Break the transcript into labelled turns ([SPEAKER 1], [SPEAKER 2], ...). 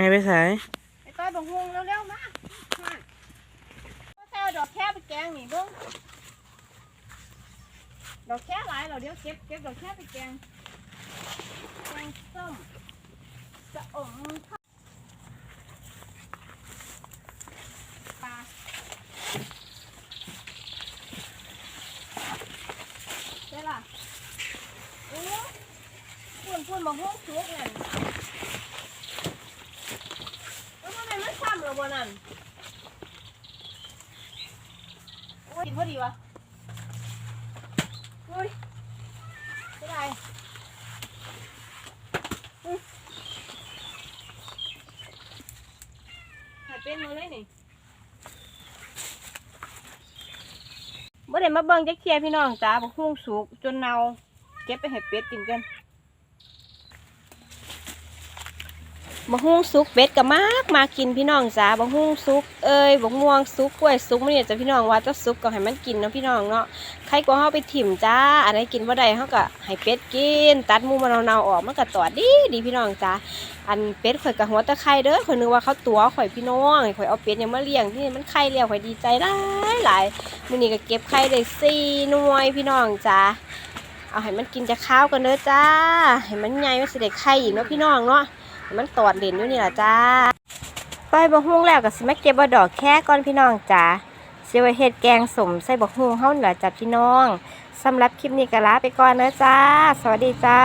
[SPEAKER 1] ม่ไปสาย
[SPEAKER 2] ไอ้ต้อยบังฮวงเร็วๆมามาก็แค่เอาดอกแค่ไปแกงนี่เบิ้งดอกแค่หลายเราเดี๋ยวเก็บเก็บดอกแค่ไปแกงแกงส้มจะอมปลาได้ล่ะโอ้ปุ่นปุ่นบังฮวงสุกเลยแล้วทำไม เหรอบนั่นโอ้ยกินพอดีวะอุ้ยไม่ได้หายเป็นมือเลยนี่บ่ได้มาเบิ่งจักเทียพี่น้องจ้าบักฮุ่งสุกจนเน่าเก็บไปให้เป็ดกินกัน บะฮุ่งซุกเป็ดก็มากมากินพี่น้องจ้าบะฮุ่งซุกเอ้ยบะม่วงซุกกล้วยซุกมันเนี่ยจ้ะพี่น้องว่าจะซุกก็ให้มันกินเนาะพี่น้องเนาะใครก็เฮาไปถิ่มจ้าอันไหนกินบ่ได้เฮาก็ให้เป็ดกิน ตัดมูมันเนาๆออกมันก็ตอดดีดีพี่น้องจ้าอันเป็ดข่อยก็หัวตะไคร้เด้อข่อยนึกว่าเขาตัวข่อยพี่น้องข่อยเอาเป็ดเนี่ยมาเลี้ยงที่มันไข่แล้วข่อยดีใจหลายหลายมื้อนี้ก็เก็บไข่ได้4หน่วยพี่น้องจ้าเอาให้มันกินจะข้าวกันเด้อจ้าให้มันใหญ่มันสิได้ไข่อีกเนาะพี่น้องเนาะ มันตอดเหรียญอยู่นี่แหละจ้าต้อยบะฮุ่งแล้วก็สิมาเก็บบะดอกแค่ก่อนพี่น้องจ้าเสียไว้เฮ็ดแกงสมใส่บะฮุ่งเฮาเหนือจ้าพี่น้องสำหรับคลิปนี้ก็ลาไปก่อนนะจ้า สวัสดีจ้า